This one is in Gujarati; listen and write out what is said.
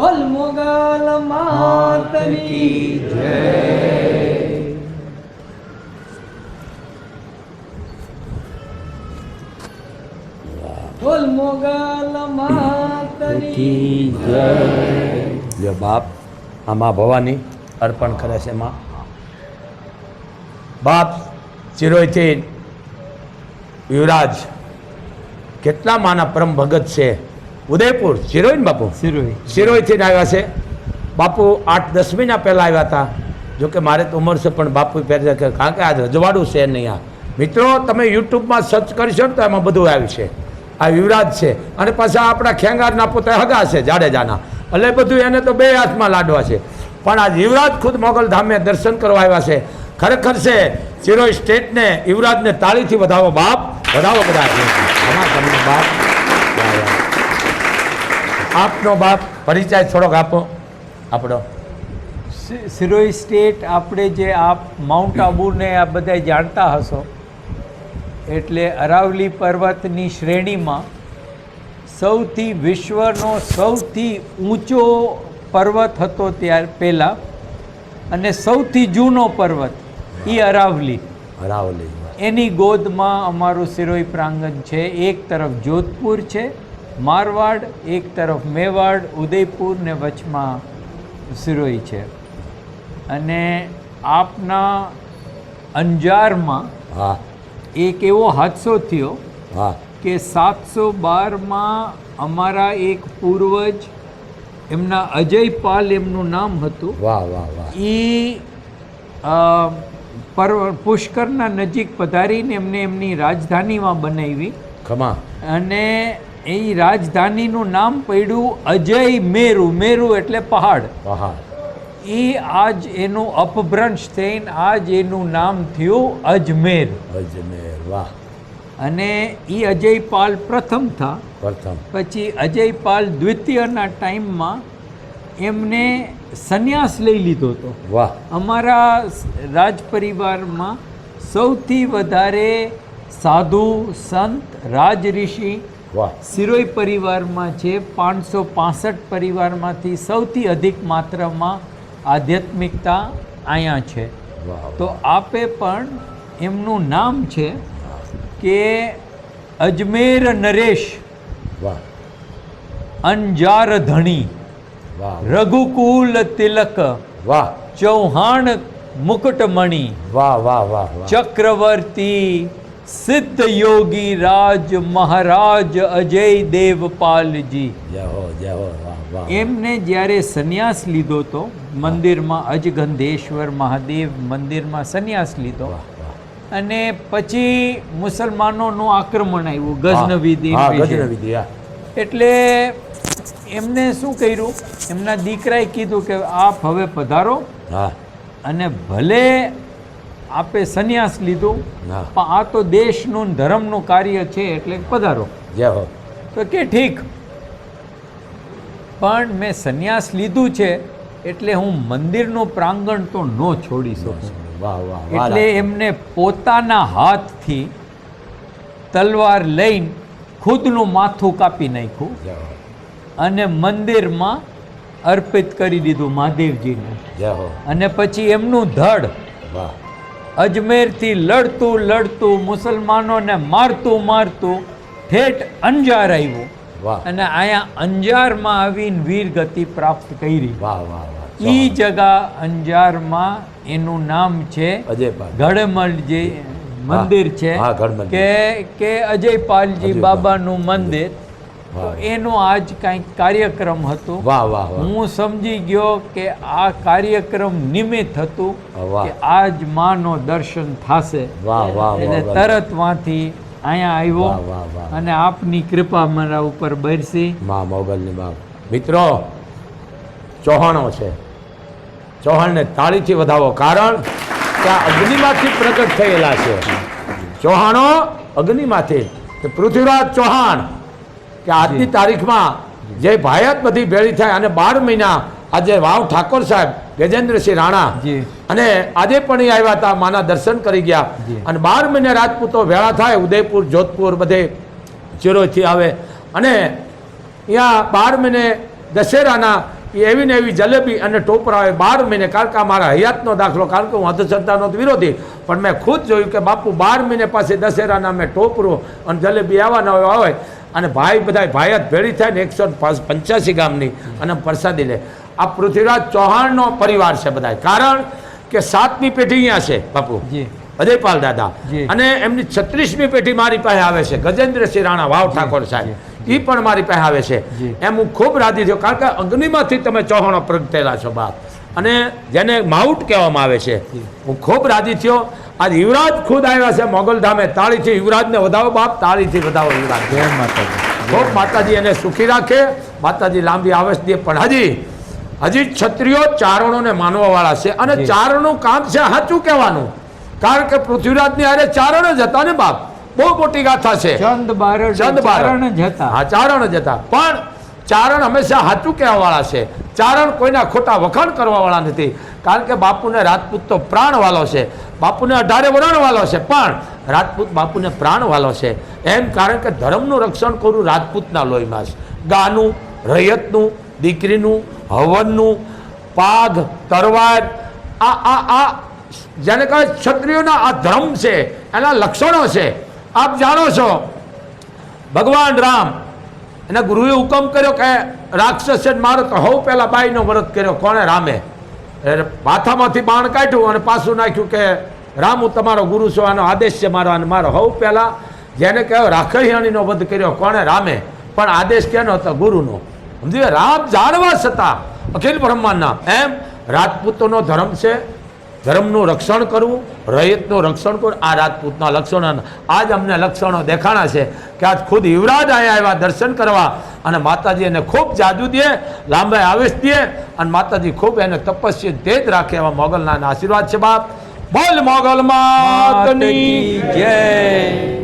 બોલ મોગલ માતની જય. મોગલ માતની લ્યો બાપ, આમાં ભવાની અર્પણ કરે છે માં. બાપ, ચિરોયથી યુવરાજ, કેટલા માના પરમ ભગત છે? ઉદયપુર ને બાપુ? સિરોઈ શિરોઈથી આવ્યા છે. બાપુ આઠ દસ મહિના પહેલાં આવ્યા હતા. જોકે મારે તો ઉંમર છે પણ બાપુ પહેલા કે કારણ કે આ રજવાડું છે નહીં આ. મિત્રો તમે યુટ્યુબમાં સર્ચ કરશો ને તો એમાં બધું આવ્યું છે. આ યુવરાજ છે. અને પાછા આપણા ખેંગારના પોતે હગા છે જાડેજાના. એટલે બધું એને તો બે હાથમાં લાડવા છે. પણ આ યુવરાજ ખુદ મોગલ ધામે દર્શન કરવા આવ્યા છે. ખરેખર છે ચિરોઈ સ્ટેટને યુવરાજને તાળીથી વધાવો બાપ. વધાવો બધા. આમાં તમને બાપ. આપનો બાપ પરિચય થોડોક આપો. આપણો. સિરોઈ સ્ટેટ આપણે જે આપ માઉન્ટ આબુને આ બધા જાણતા હશો એટલે અરાવલી પર્વતની શ્રેણીમાં સૌથી વિશ્વનો સૌથી ઊંચો પર્વત હતો ત્યાર પહેલાં અને સૌથી જૂનો પર્વત એ અરાવલી. અરાવલી. એની ગોદમાં અમારું સિરોઈ પ્રાંગણ છે એક તરફ જોધપુર છે મારવાડ એક તરફ મેવાડ ઉદયપુર ને વચમાં સિરોઈ છે. અને આપના અંજારમાં હા. એક એવો હાદસો થયો હા. કે સાતસો બારમાં અમારા એક પૂર્વજ એમના અજય પાલ એમનું નામ હતું. વાહ વાહ વાહ. એ પર્વ પુષ્કરના નજીક પધારીને એમને એમની રાજધાનીમાં બનાવી. ખમા. અને એ રાજધાનીનું નામ પડ્યું અજય મેરુ. મેરુ એટલે પહાડ. પહાડ. એ આજ એનું અપભ્રંશ થઈને આજ એનું નામ થયું અજમેર. અજમેર વાહ. અને એ અજયપાલ પ્રથમ થા. પ્રથમ. પછી અજયપાલ દ્વિતીયના ટાઈમમાં એમને સંન્યાસ લઈ લીધો હતો. વાહ. અમારા રાજ પરિવારમાં સૌથી વધારે સાધુ સંત રાજ ઋષિ વાહ સિરોઈ પરિવારમાં છે પાંચસો પાસઠ પરિવારમાંથી સૌથી અધિક માત્રામાં આધ્યાત્મિકતા અહીંયા છે. વાહ તો આપે પણ એમનું નામ છે કે અજમેર નરેશ વાહ. અંજાર ધણી વાહ રઘુકુલ તિલક વાહ. ચૌહાણ મુકુટમણિ વાહ વાહ વાહ. ચક્રવર્તી સિદ્ધ યોગી રાજ મહારાજ અજય દેવપાલજી. જય હો જય એમને જ્યારે સંન્યાસ લીધો તો મંદિરમાં અજગંધેશ્વર મહાદેવ મંદિરમાં સંન્યાસ લીધો. અને પછી મુસલમાનોનું આક્રમણ આવ્યું ગઝનવી દીન હા વિશે. ગજનવી હા. એટલે એમને શું કર્યું? એમના દીકરાએ કીધું કે આપ હવે પધારો અને ભલે આપે સંન્યાસ લીધું. પણ આ તો દેશનું ધર્મનું કાર્ય છે એટલે પધારો. જય હો. તો કે ઠીક. પણ મેં સંન્યાસ લીધું છે એટલે હું મંદિરનું પ્રાંગણ તો ન છોડી શકું. એટલે એમને પોતાના હાથથી તલવાર લઈને ખુદનું માથું કાપી નાખ્યું. અને મંદિરમાં અર્પિત કરી દીધું મહાદેવજીને. અને પછી એમનું ધડ વાહ. અજમેરથી લડતું લડતું મુસલમાનોને મારતું મારતું ઠેઠ અંજાર આવ્યું. અને અહીંયા અંજારમાં આવીને વીર ગતિ પ્રાપ્ત કરી. વાહ વાહ ઈ જગા અંજારમાં એનું નામ છે ગઢમલ જે મંદિર છે. કે કે અજયપાલજી અજયપાલ. બાબાનું મંદિર. તો એનો આજ કંઈક કાર્યક્રમ હતો. વાહ વાહ હું સમજી ગયો કે આ કાર્યક્રમ નિમિત્ત હતું. કે આજ માનો દર્શન થશે. વાહ વાહ એટલે તરત વાંથી અહીંયા આવ્યો. અને આપની કૃપા મારા ઉપર બરસી. માં મોગલની માં મિત્રો ચૌહાણો છે. ચૌહાણને તાળીથી વધાવો કારણ કે આ અગ્નિમાંથી પ્રગટ થયેલા છે. ચૌહાણો અગ્નિમાંથી. કે પૃથ્વીરાજ ચૌહાણ કે આજની તારીખમાં જે. ભાયત બધી ભેળી થાય અને બાર મહિના આજે વાવ ઠાકોર સાહેબ ગજેન્દ્રસિંહ રાણા અને આજે પણ એ આવ્યા હતા માના દર્શન કરી ગયા. અને બાર મહિને રાજપૂતો ભેળા થાય ઉદયપુર જોધપુર બધે ચિરોથી આવે. અને અહીંયા બાર મહિને દશેરાના એવી ને એવી જલેબી અને ટોપરા આવે બાર મહિને કારણ કે મારા હયાતનો દાખલો કારણ કે હું અંધશ્રદ્ધાનો વિરોધી પણ મેં ખુદ જોયું કે બાપુ બાર મહિને પાસે દશેરાના મેં ટોપરું અને જલેબી આવવાના હોય. અને ભાઈ બધા ભાઈયાત ભેળી થાય ને એકસો પંચ્યાસી ગામની. અને પ્રસાદી લે. આ પૃથ્વીરાજ ચૌહાણનો પરિવાર છે બધા કારણ કે સાતમી પેઢી અહીંયા છે બાપુ. જી. અજયપાલ દાદા. અને એમની છત્રીસમી પેઢી મારી પાસે આવે છે. ગજેન્દ્રસિંહ રાણા વાવ ઠાકોર સાહેબ. એ પણ મારી પાસે આવે છે. એમ હું ખૂબ રાજી થયો કારણ કે અગ્નિમાંથી તમે ચૌહાણો પ્રગટેલા છો બાપ. અને જેને માઉટ કહેવામાં આવે છે. હું ખૂબ રાજી થયો. આજ યુવરાજ ખુદ આવ્યા છે મોગલધામે તાળીથી યુવરાજને વધાવો બાપ તાળીથી વધાવો યુવરાજ. જય માતાજી. ખૂબ માતાજી એને સુખી રાખે. માતાજી લાંબી આવશ દે. પણ હજી હજી ક્ષત્રિયો ચારણોને માનવાવાળા છે અને. ચારણનું કામ છે સાચું કહેવાનું? કારણ કે પૃથ્વીરાજની હારે ચારણ જ હતા ને બાપ. બહુ મોટી ગાથા છે. ચંદ બારણ ચંદ બારણ જ હતા. હા ચારણ જ હતા. પણ ચારણ હંમેશા સાચું કહેવાવાળા છે. ચારણ કોઈના ખોટા વખાણ કરવાવાળા નથી. કારણ કે બાપુને રાજપૂત તો પ્રાણવાલો છે. બાપુને અઢારે વરણવાલો છે. પણ રાજપૂત બાપુને પ્રાણવાલો છે. એમ કારણ કે ધર્મનું રક્ષણ કરવું રાજપૂતના લોહીમાં છે. ગાનું, રૈયતનું, દીકરીનું, હવનનું, પાઘ, તરવાર, આ આ આ, જેને કહે ક્ષત્રિયોના આ ધર્મ છે, એના લક્ષણો છે. આપ જાણો છો, ભગવાન રામ એના ગુરુએ હુકમ કર્યો કે રાક્ષસે મારો તો હવ પહેલા બાઈનો વ્રત કર્યો. કોણે? રામે. એટલે માથામાંથી બાણ કાઢ્યું અને પાછું નાખ્યું કે, રામ હું તમારો ગુરુ છું, આનો આદેશ છે મારો, અને મારો હવ પહેલાં જેને કહેવાય રાખડિયાણીનો વધ કર્યો. કોણે? રામે. પણ આદેશ કેનો હતો? ગુરુનો. સમજી રામ જાણવા છતાં અખિલ બ્રહ્માંડના એમ, રાજપૂતોનો ધર્મ છે ધર્મનું રક્ષણ કરવું રયતનું રક્ષણ કરવું, આ રાજપૂતના લક્ષણો આજ અમને લક્ષણો દેખાણા છે કે આજ ખુદ યુવરાજ અહીંયા આવ્યા દર્શન કરવા અને માતાજી એને ખૂબ જાદુ દે લાંબા આવેશ દે અને માતાજી ખૂબ એને તપસ્વી તેજ રાખે એવા મોગલના આશીર્વાદ છે બાપ. બોલ મોગલ માતની જય.